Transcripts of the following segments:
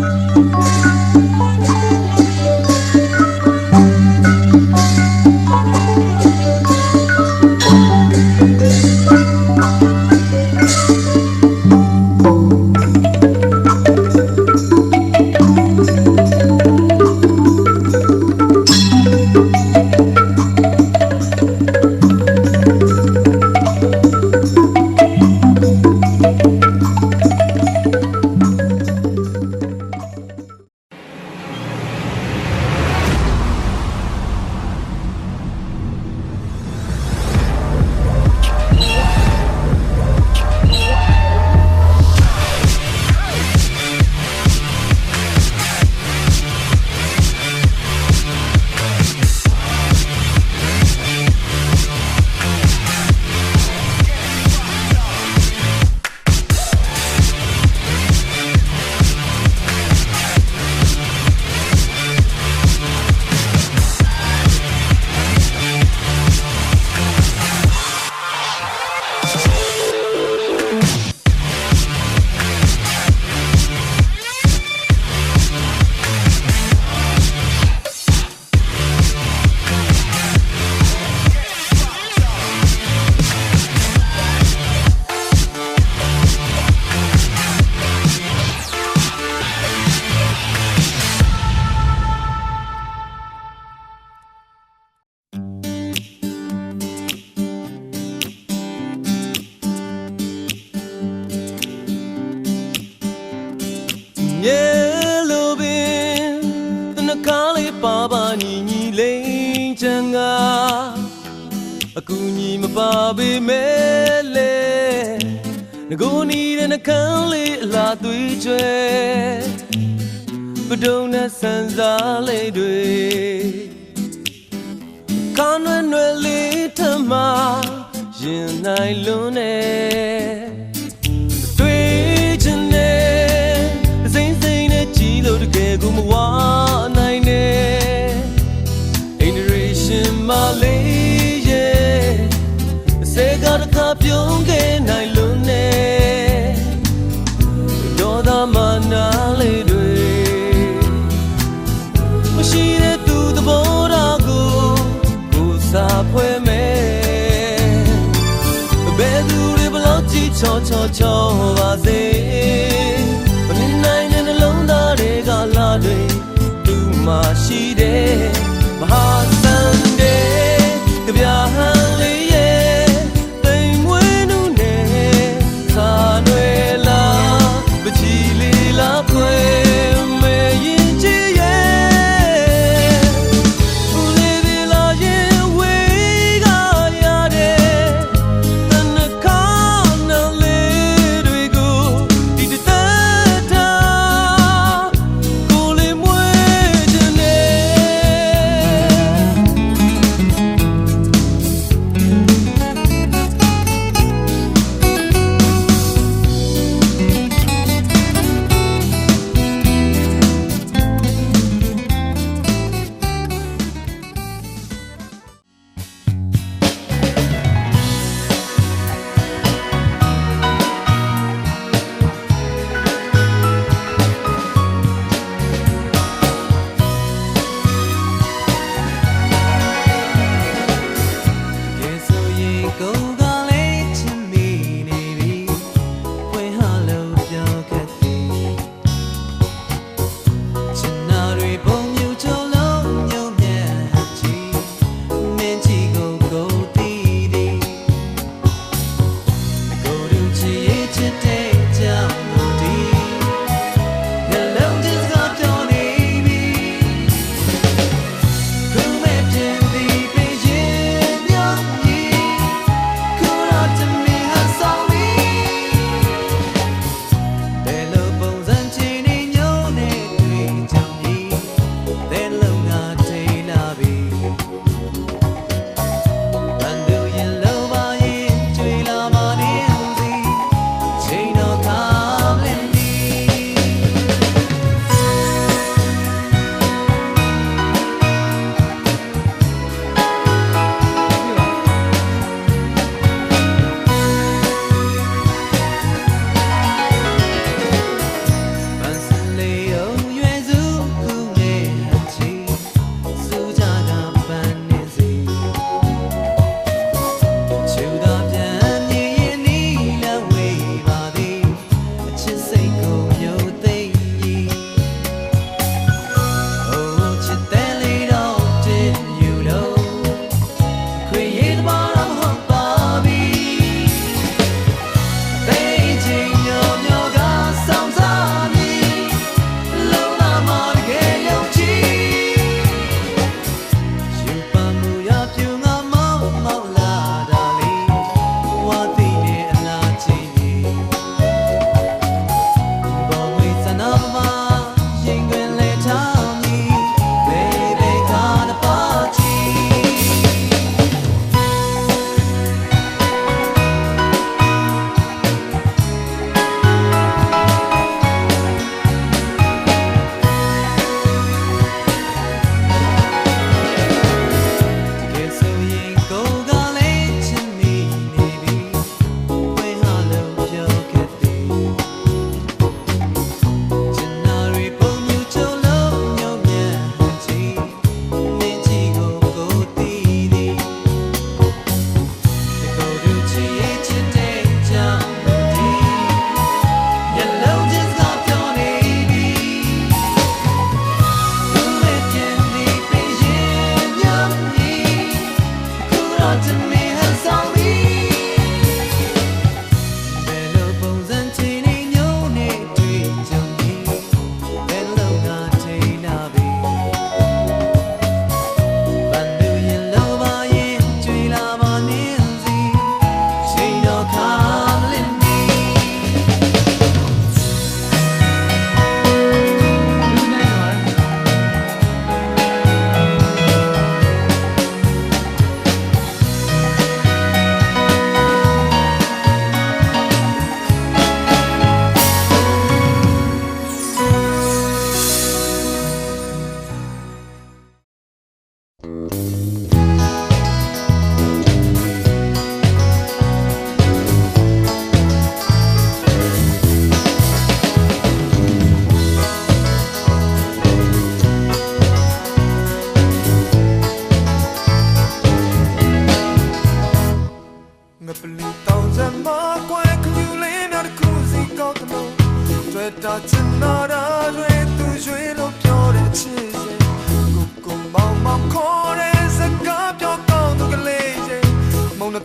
あっ。 အကူညီမပါပေမဲ့လေငကိုနီးတဲ့နှကန်းလေးအလားသွေးကျွဲပဒုံနဲ့ဆန်စားလေးတွေကောင်းွယ်ွယ်လေးထမရင်နိုင်လွန်းနေ ချောချောချောပါစေမမြင်နိုင်တဲ့နှလုံးသားတွေကလာတွေသူမှရှိတယ်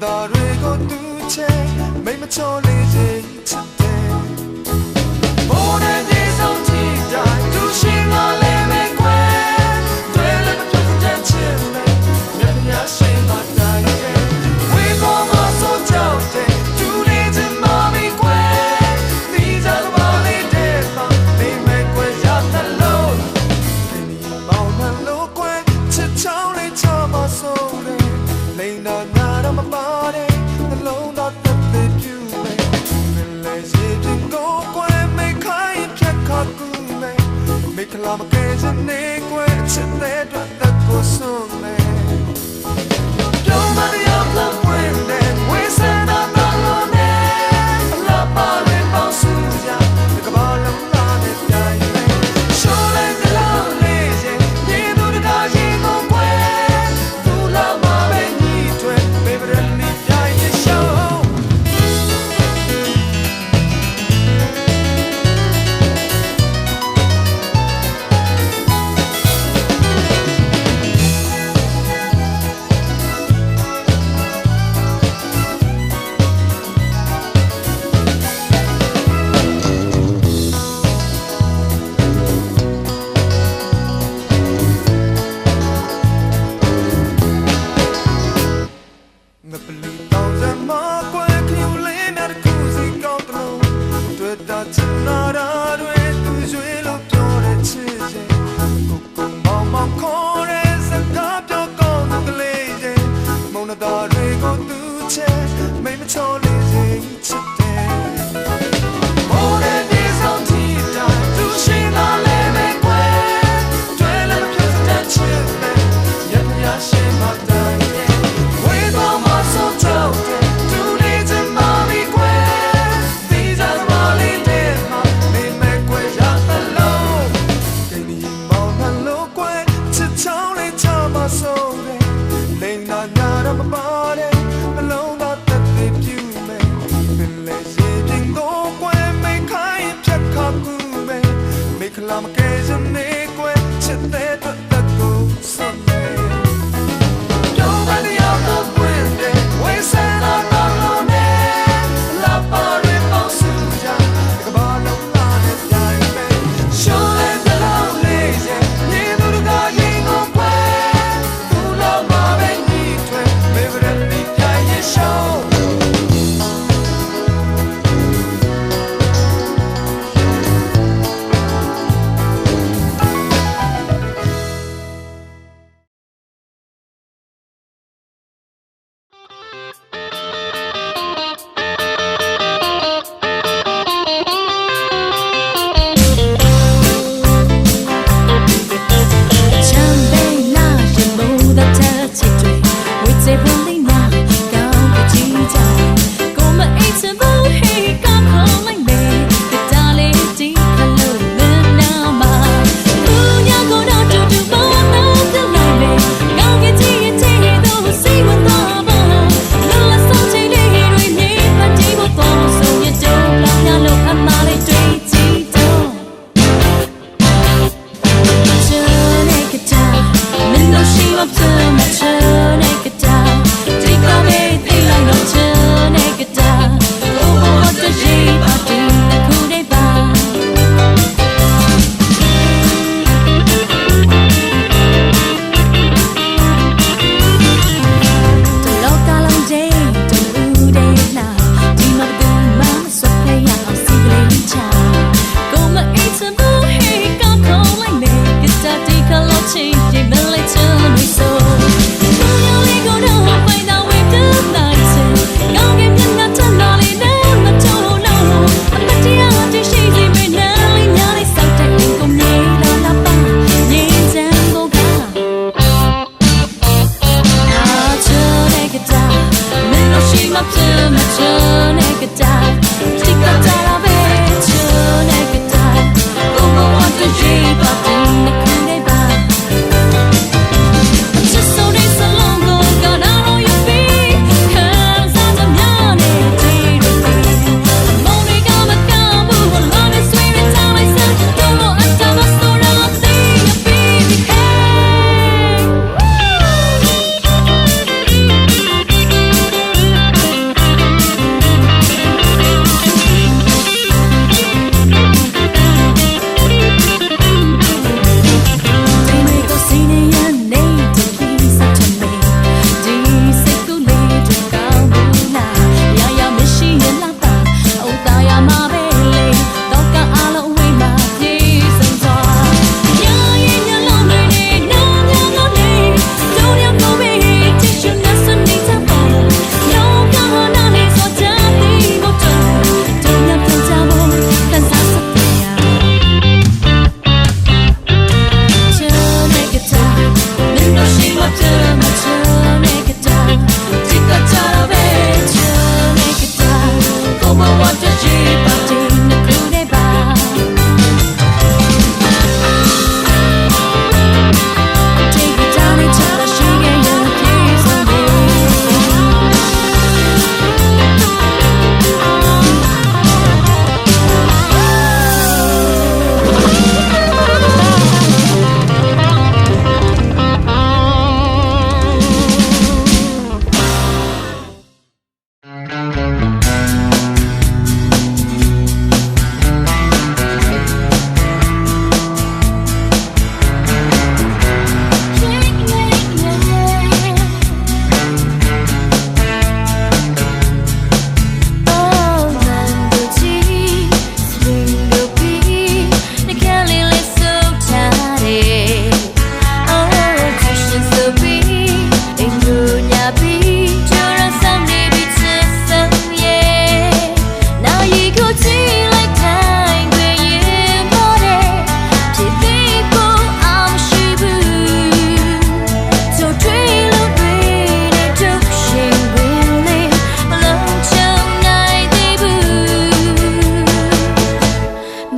သာတွေကိုတူးချဲမိမချော်လေးခြင်း လာမကဲချင်နေကွယ်ချစ်တဲ့အတွက်သက်ကိုဆုံး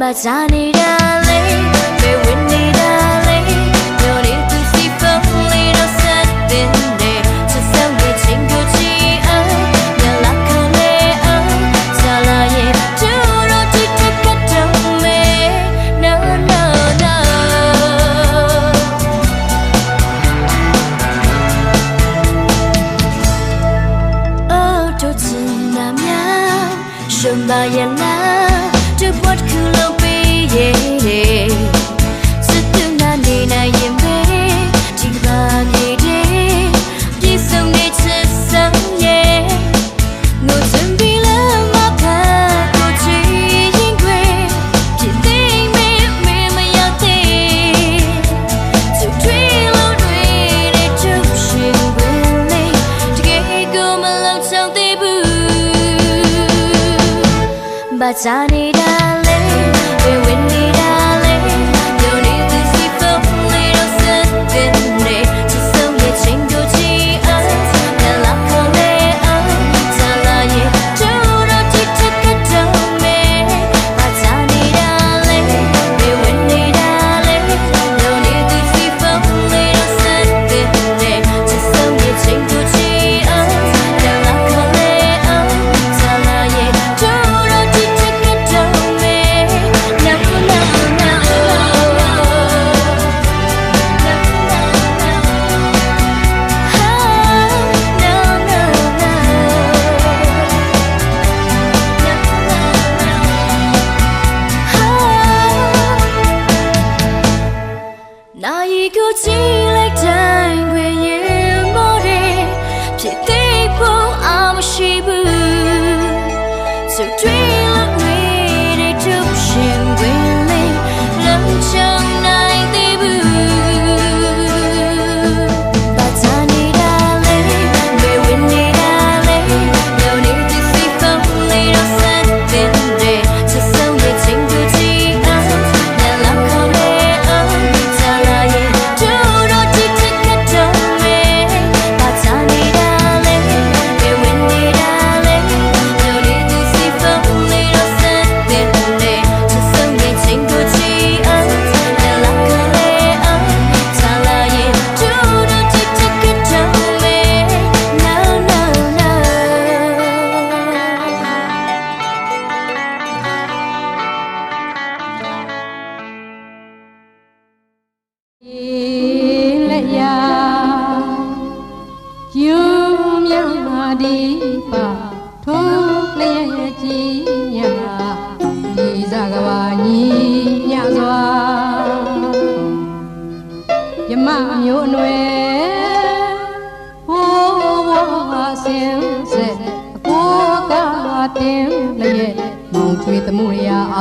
বাজানের sunny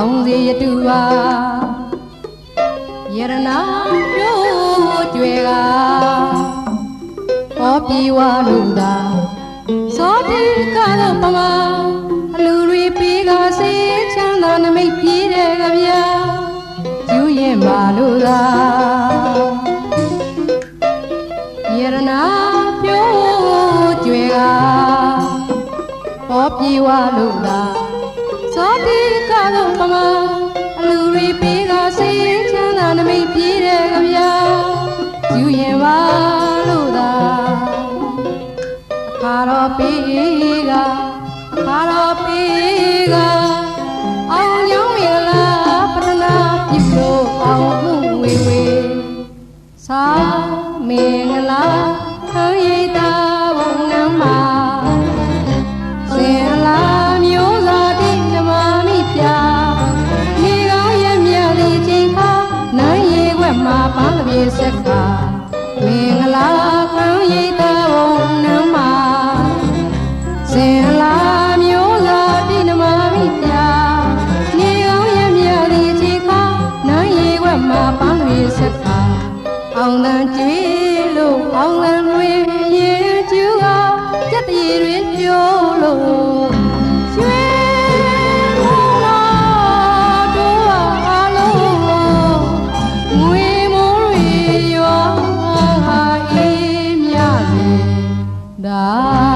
င်စေရတူပါယရနာမျိုးကျွဲကဟောပြီဝလူသာစောတိကတော့ပမာအလူတွေပေးကစေချမ်းသာနမိတ်ပြေးတဲ့ကဗျာကျူးရင်ပါလို့သာယရနာမျိုးကျွဲကဟောပြီဝလူသာစောတိ လို့မမအလူရီပေးတော့စေချမ်းသာနမိတ်ပြေးတယ်ခဗျာယူရင်ပါလို့သာအခါတော့ပေးကအခါတော့ ရေးစက္ကာမင်္ဂလာခံရိပ် Da.